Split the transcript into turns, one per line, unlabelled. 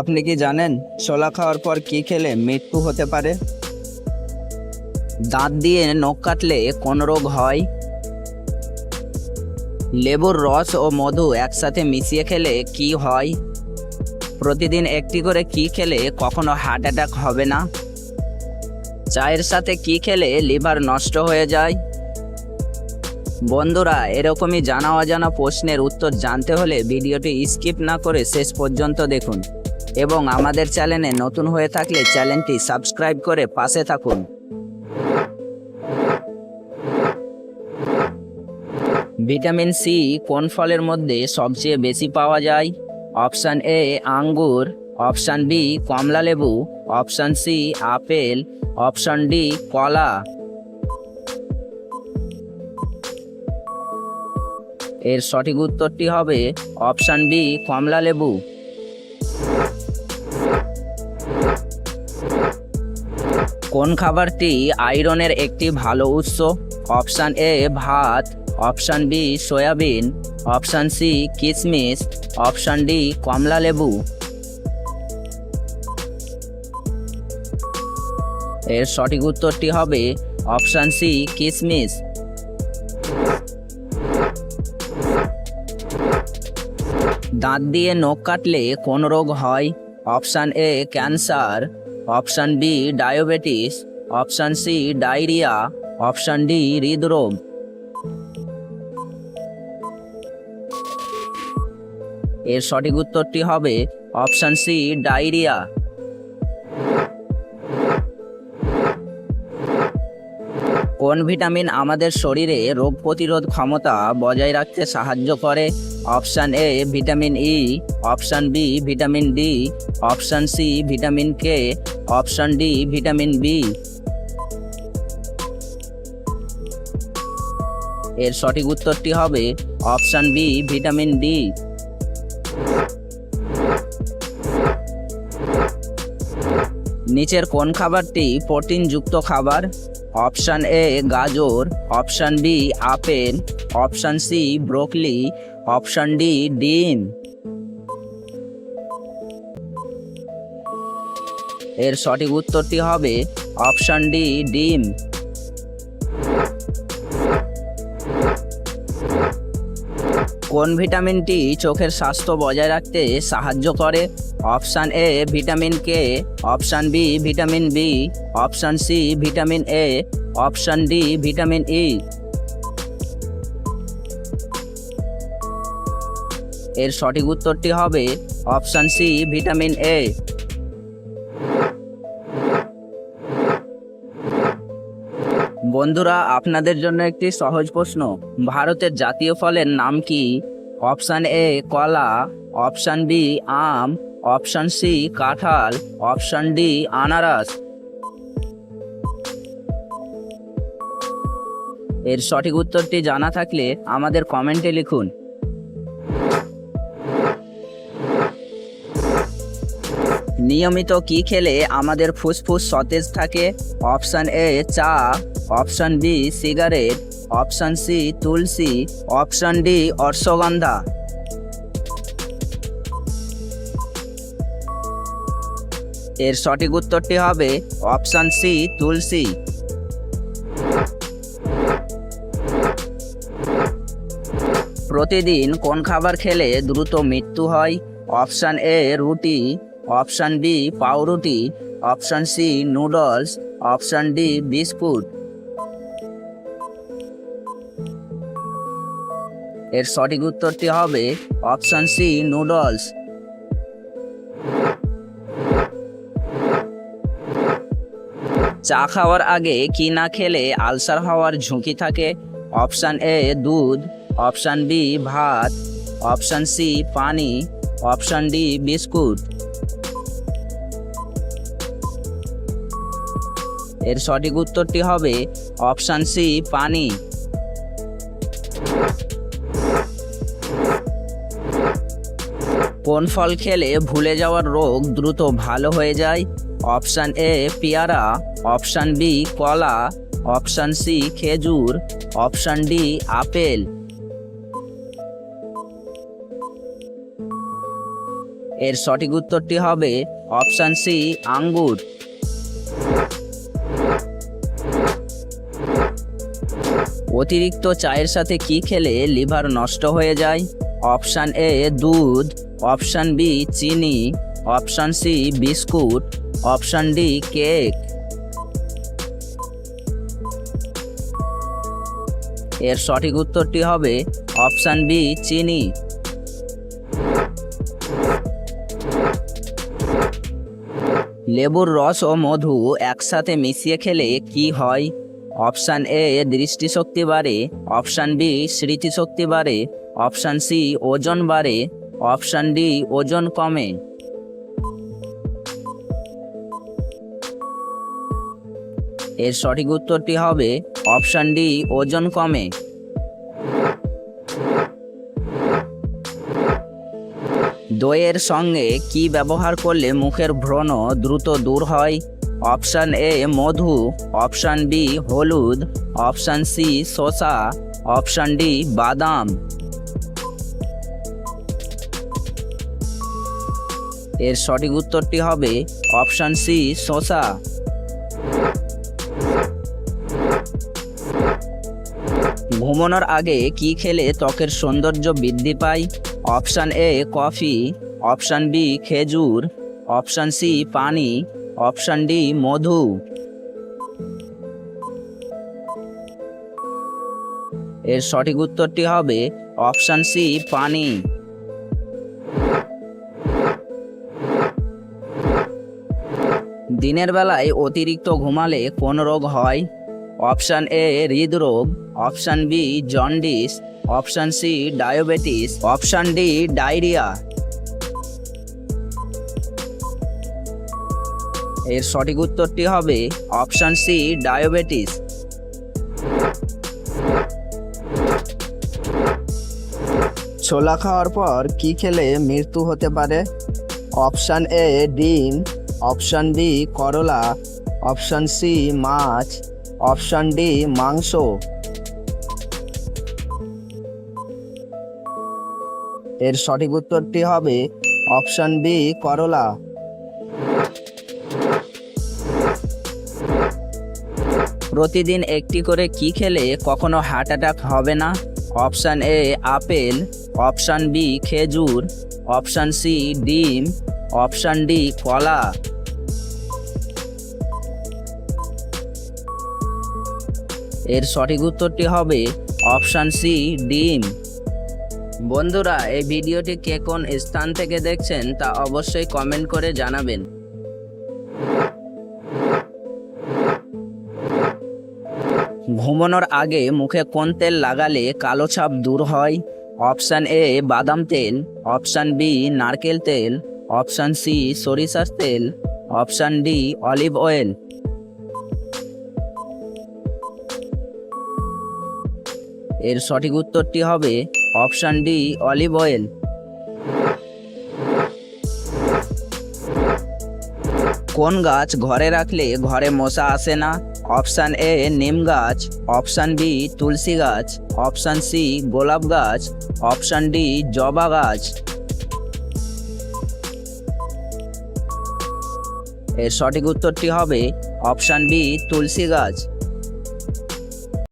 আপনি কি জানেন ছোলা খাওয়ার পর কি খেলে মৃত্যু হতে পারে? দাঁত দিয়ে নখ কাটলে কোন রোগ হয়? লেবুর রস ও মধু একসাথে মিশিয়ে খেলে কি হয়? প্রতিদিন একটি করে কি খেলে কখনো হার্ট অ্যাটাক হবে না? চায়ের সাথে কি খেলে লিভার নষ্ট হয়ে যায়? বন্ধুরা, এরকমই জানা অজানা প্রশ্নের উত্তর জানতে হলে ভিডিওটি স্কিপ না করে শেষ পর্যন্ত দেখুন। এবং আমাদের চ্যানেলে নতুন হয়ে থাকলে চ্যানেলটি সাবস্ক্রাইব করে পাশে থাকুন। ভিটামিন সি কোন ফলের মধ্যে সবচেয়ে বেশি পাওয়া যায়? অপশান এ আঙ্গুর, অপশান বি কমলা লেবু, option C apple, option D কলা। এর সঠিক উত্তরটি হবে অপশান বি কমলা লেবু। কোন খাবারটি আয়রনের একটি ভালো উৎস? অপশান এ ভাত, option B soybean, option C কিশমিশ অপশান ডি কমলা লেবু। এর সঠিক উত্তরটি হবে অপশান সি কিশমিশ দাঁত দিয়ে নখ কাটলে কোন রোগ হয়? Option A cancer option B diabetes, option C diarrhoea, option D হৃদরোগ। এর সঠিক উত্তরটি হবে অপশান সি ডায়রিয়া। কোন ভিটামিন আমাদের শরীরে রোগ প্রতিরোধ ক্ষমতা বজায় রাখতে সাহায্য করে? Option A vitamin E, option B vitamin D, option C vitamin K, option D vitamin B. এর সঠিক উত্তরটি হবে অপশান বি ভিটামিন ডি। নিচের কোন খাবারটি প্রোটিনযুক্ত খাবার? অপশান এ গাজর, option B apple, option C broccoli option D, ডিম। এর সঠিক উত্তরটি হবে অপশান ডি, ডিম। কোন ভিটামিনটি চোখের স্বাস্থ্য বজায় রাখতে সাহায্য করে? Option A, vitamin K. Option B, vitamin B. Option C, vitamin A. Option D, vitamin E. এর সঠিক উত্তরটি হবে অপশান সি, ভিটামিন এ। বন্ধুরা, আপনাদের জন্য একটি সহজ প্রশ্ন। ভারতের জাতীয় ফলের নাম কি? অপশান এ, কলা, অপশান বি, আম, অপশান সি, কাঁঠাল, অপশান ডি, আনারস। এর সঠিক উত্তরটি জানা থাকলে আমাদের কমেন্টে লিখুন। নিয়মিত কি খেলে আমাদের ফুসফুস সতেজ থাকে? অপশান এ চা, option B cigarette, option C তুলসী, অপশান ডি অর্শগন্ধা। এর সঠিক উত্তরটি হবে অপশান সি তুলসী। প্রতিদিন কোন খাবার খেলে দ্রুত মৃত্যু হয়? অপশান এ রুটি অপশান বি পাউরুটি, option C noodles, option D biscuit. এর সঠিক উত্তরটি হবে অপশান সি নুডলস। চা খাওয়ার আগে কি না খেলে আলসার হওয়ার ঝুঁকি থাকে? অপশান এ দুধ, অপশান বি ভাত, অপশান সি পানি, অপশান ডি বিস্কুট। এর সঠিক উত্তরটি হবে অপশান সি, পানি। কোন ফল খেলে ভুলে যাওয়ার রোগ দ্রুত ভালো হয়ে যায়? অপশান এ, পেয়ারা। অপশান বি, কলা। অপশান সি, খেজুর। Option D, apple. এর সঠিক উত্তরটি হবে অপশান সি, আঙ্গুর। অতিরিক্ত চায়ের সাথে কি খেলে লিভার নষ্ট হয়ে যায়? অপশান এ দুধ, অপশান বি চিনি, option C biscuit, option D cake. এর সঠিক উত্তরটি হবে অপশান বি চিনি। লেবুর রস ও মধু একসাথে মিশিয়ে খেলে কি হয়? অপশান এ দৃষ্টিশক্তি বাড়ে, অপশান বি স্মৃতিশক্তি বাড়ে, অপশান সি ওজন বাড়ে, অপশান ডি ওজন কমে। এর সঠিক উত্তরটি হবে অপশান ডি ওজন কমে। দইয়ের সঙ্গে কি ব্যবহার করলে মুখের ব্রণ দ্রুত দূর হয়? অপশান এ মধু, অপশান বি হলুদ, অপশান সি শসা, অপশান ডি বাদাম। এর সঠিক উত্তরটি হবে অপশান সি শসা। ঘুমানোর আগে কি খেলে ত্বকের সৌন্দর্য বৃদ্ধি পায়? Option A coffee, option B খেজুর, অপশান সি পানি অপশান ডি, মধু। এর সঠিক উত্তরটি হবে অপশান সি, পানি। দিনের বেলায় অতিরিক্ত ঘুমালে কোন রোগ হয়? অপশান এ, হৃদরোগ। Option B, jaundice. Option C, diabetes. Option D, diarrhoea. এর সঠিক উত্তরটি হবে অপশান সি, ডায়াবেটিস। ছোলা খাওয়ার পর কি খেলে মৃত্যু হতে পারে? অপশান এ, ডিম। অপশান বি, করলা। অপশান সি, মাছ। অপশান ডি, মাংস। এর সঠিক উত্তরটি হবে অপশান বি, করলা। প্রতিদিন একটি করে কি খেলে কখনো হার্ট অ্যাটাক হবে না? Option A apple option B খেজুর. অপশান সি ডিম. অপশান ডি কলা. এর সঠিক উত্তরটি হবে অপশান সি ডিম। বন্ধুরা, এই ভিডিওটি কে কোন স্থান থেকে দেখছেন তা অবশ্যই কমেন্ট করে জানাবেন। ঘুমানোর আগে মুখে কোন তেল লাগালে কালো ছাপ দূর হয়? অপশান এ, বাদাম তেল। অপশান বি, নারকেল তেল। অপশান সি, সরিষার তেল। Option D, olive oil. এর সঠিক উত্তরটি হবে অপশান ডি, অলিভ অয়েল। কোন গাছ ঘরে রাখলে ঘরে মশা আসে না? অপশান এ নিম গাছ, অপশান বি তুলসী গাছ, অপশান সি গোলাপ গাছ, অপশান ডি জবা গাছ। এর সঠিক উত্তরটি হবে অপশান বি তুলসী গাছ।